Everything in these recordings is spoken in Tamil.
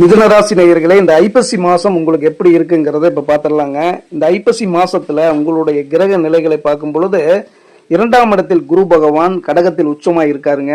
மிதுனராசி நேயர்களே இந்த ஐப்பசி மாசம் உங்களுக்கு எப்படி இருக்குங்கிறத இப்ப பாத்திரலாங்க இந்த ஐப்பசி மாசத்துல உங்களுடைய கிரக நிலைகளை பார்க்கும் பொழுது இரண்டாம் இடத்தில் குரு பகவான் கடகத்தில் உச்சமாக இருக்காருங்க.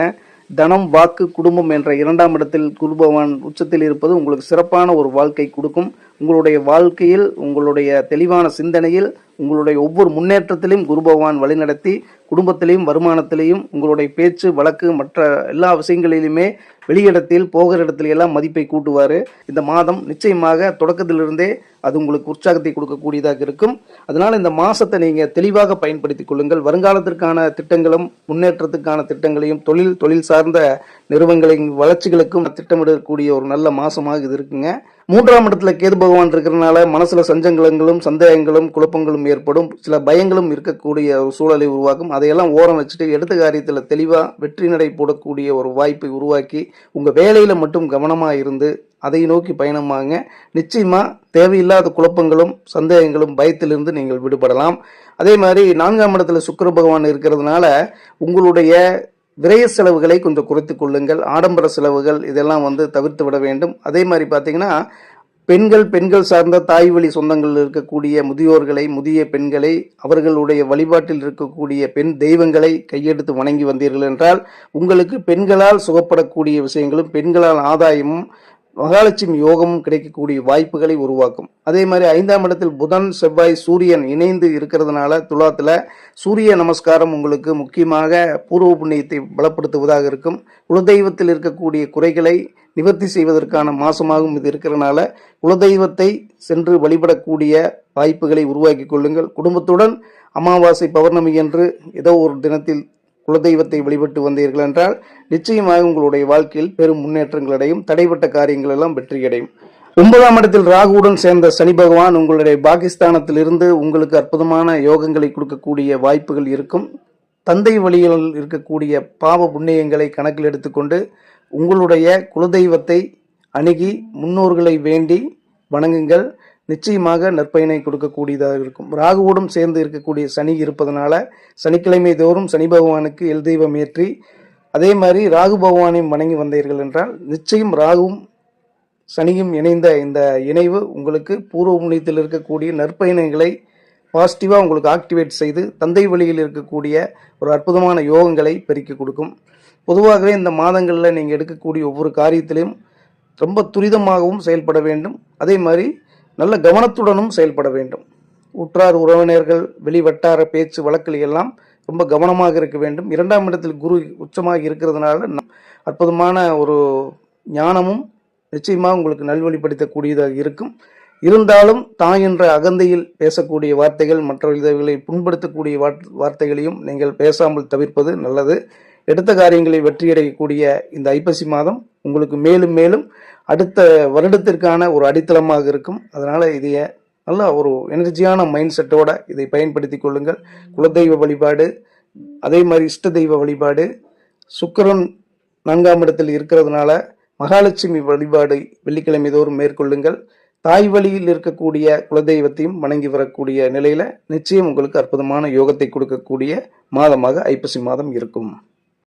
தனம் வாக்கு குடும்பம் என்ற இரண்டாம் இடத்தில் குரு பகவான் உச்சத்தில் இருப்பது உங்களுக்கு சிறப்பான ஒரு வாழ்க்கை கொடுக்கும். உங்களுடைய வாழ்க்கையில் உங்களுடைய தெளிவான சிந்தனையில் உங்களுடைய ஒவ்வொரு முன்னேற்றத்திலையும் குரு பகவான் வழிநடத்தி குடும்பத்திலையும் வருமானத்திலையும் உங்களுடைய பேச்சு வழக்கு மற்ற எல்லா விஷயங்களிலுமே வெளியிடத்தில் போகிற இடத்துல எல்லாம் மதிப்பை கூட்டுவார். இந்த மாதம் நிச்சயமாக தொடக்கத்திலிருந்தே அது உங்களுக்கு உற்சாகத்தை கொடுக்கக்கூடியதாக இருக்கும். அதனால் இந்த மாதத்தை நீங்கள் தெளிவாக பயன்படுத்திக் கொள்ளுங்கள். வருங்காலத்திற்கான திட்டங்களும் முன்னேற்றத்துக்கான திட்டங்களையும் தொழில் தொழில் சார்ந்த நிறுவனங்களின் வளர்ச்சிகளுக்கும் திட்டமிடக்கூடிய ஒரு நல்ல மாசமாக இது இருக்குங்க. மூன்றாம் இடத்துல கேது பகவான் இருக்கிறனால மனசுல சஞ்சங்கலங்களும் சந்தேகங்களும் குழப்பங்களும் ஏற்படும். சில பயங்களும் இருக்கக்கூடிய ஒரு சூழலை உருவாக்கும். அதையெல்லாம் ஓரம் வச்சுட்டு எடுத்த காரியத்தில் தெளிவாக வெற்றி நடை போடக்கூடிய ஒரு வாய்ப்பை உருவாக்கி உங்கள் வேலையில் மட்டும் கவனமாக இருந்து அதை நோக்கி பயணமாங்க. நிச்சயமாக தேவையில்லாத குழப்பங்களும் சந்தேகங்களும் பயத்திலிருந்து நீங்கள் விடுபடலாம். அதே மாதிரி நான்காம் இடத்துல சுக்கிர பகவான் இருக்கிறதுனால உங்களுடைய விரய செலவுகளை கொஞ்சம் குறைத்து கொள்ளுங்கள். ஆடம்பர செலவுகள் இதெல்லாம் வந்து தவிர்த்து விட வேண்டும். அதே மாதிரி பார்த்தீங்கன்னா பெண்கள் பெண்கள் சார்ந்த தாய் வழி சொந்தங்களில் இருக்கக்கூடிய முதியோர்களை முதிய பெண்களை அவர்களுடைய வழிபாட்டில் இருக்கக்கூடிய பெண் தெய்வங்களை கையெடுத்து வணங்கி வந்தீர்கள் என்றால் உங்களுக்கு பெண்களால் சுகப்படக்கூடிய விஷயங்களும் பெண்களால் ஆதாயமும் மகாலட்சுமி யோகமும் கிடைக்கக்கூடிய வாய்ப்புகளை உருவாக்கும். அதே மாதிரி ஐந்தாம் இடத்தில் புதன் செவ்வாய் சூரியன் இணைந்து இருக்கிறதுனால துலாத்தில் சூரிய நமஸ்காரம் உங்களுக்கு முக்கியமாக பூர்வ புண்ணியத்தை பலப்படுத்துவதாக இருக்கும். குலதெய்வத்தில் இருக்கக்கூடிய குறைகளை நிவர்த்தி செய்வதற்கான மாசமாகவும் இது இருக்கிறனால குலதெய்வத்தை சென்று வழிபடக்கூடிய வாய்ப்புகளை உருவாக்கி கொள்ளுங்கள். குடும்பத்துடன் அமாவாசை பௌர்ணமி என்று ஏதோ ஒரு தினத்தில் குலதெய்வத்தை வழிபட்டு வந்தீர்கள் என்றால் நிச்சயமாக உங்களுடைய வாழ்க்கையில் பெரும் முன்னேற்றங்கள் அடையும் தடைப்பட்ட காரியங்கள் எல்லாம் வெற்றியடையும் ஒன்பதாம் இடத்தில் ராகுவுடன் சேர்ந்த சனி பகவான் உங்களுடைய பாகிஸ்தானத்திலிருந்து உங்களுக்கு அற்புதமான யோகங்களை கொடுக்கக்கூடிய வாய்ப்புகள் இருக்கும். தந்தை வழியில் இருக்கக்கூடிய பாவ புண்ணியங்களை கணக்கில் எடுத்துக்கொண்டு உங்களுடைய குலதெய்வத்தை அணுகி முன்னோர்களை வேண்டி வணங்குங்கள். நிச்சயமாக நற்பயனை கொடுக்கக்கூடியதாக இருக்கும். ராகுவோடும் சேர்ந்து இருக்கக்கூடிய சனி இருப்பதனால சனிக்கிழமை தோறும் சனி பகவானுக்கு எல் தெய்வம் ஏற்றி அதே மாதிரி ராகு பகவானையும் வணங்கி வந்தீர்கள் என்றால் நிச்சயம் ராகுவும் சனியும் இணைந்த இந்த இணைவு உங்களுக்கு பூர்வ புண்ணியத்தில் இருக்கக்கூடிய நற்பயணங்களை பாசிட்டிவாக உங்களுக்கு ஆக்டிவேட் செய்து தந்தை வழியில் இருக்கக்கூடிய ஒரு அற்புதமான யோகங்களை பெருக்கி கொடுக்கும். பொதுவாகவே இந்த மாதங்களில் நீங்கள் எடுக்கக்கூடிய ஒவ்வொரு காரியத்திலையும் ரொம்ப துரிதமாகவும் செயல்பட வேண்டும். அதே மாதிரி நல்ல கவனத்துடனும் செயல்பட வேண்டும். உற்றார் உறவினர்கள் வெளிவட்டார பேச்சு வழக்கில் எல்லாம் ரொம்ப கவனமாக இருக்க வேண்டும். இரண்டாம் இடத்தில் குரு உச்சமாக இருக்கிறதுனால அற்புதமான ஒரு ஞானமும் நிச்சயமாக உங்களுக்கு நல்வழிப்படுத்தக்கூடியதாக இருக்கும். இருந்தாலும் தான் என்ற அகந்தையில் பேசக்கூடிய வார்த்தைகள் மற்றவர்களை புண்படுத்தக்கூடிய வார்த்தைகளையும் நீங்கள் பேசாமல் தவிர்ப்பது நல்லது. எடுத்த காரியங்களை வெற்றியடையக்கூடிய இந்த ஐப்பசி மாதம் உங்களுக்கு மேலும் மேலும் அடுத்த வருடத்திற்கான ஒரு அடித்தளமாக இருக்கும். அதனால் இதைய நல்ல ஒரு எனர்ஜியான மைண்ட் செட்டோட இதை பயன்படுத்தி கொள்ளுங்கள். குலதெய்வ வழிபாடு அதே மாதிரி இஷ்ட தெய்வ வழிபாடு சுக்கரன் நான்காம் இடத்தில் இருக்கிறதுனால மகாலட்சுமி வழிபாடு வெள்ளிக்கிழமை தோறும் மேற்கொள்ளுங்கள். தாய் வழியில் இருக்கக்கூடிய குலதெய்வத்தையும் வணங்கி வரக்கூடிய நிலையில் நிச்சயம் உங்களுக்கு அற்புதமான யோகத்தை கொடுக்கக்கூடிய மாதமாக ஐப்பசி மாதம் இருக்கும்.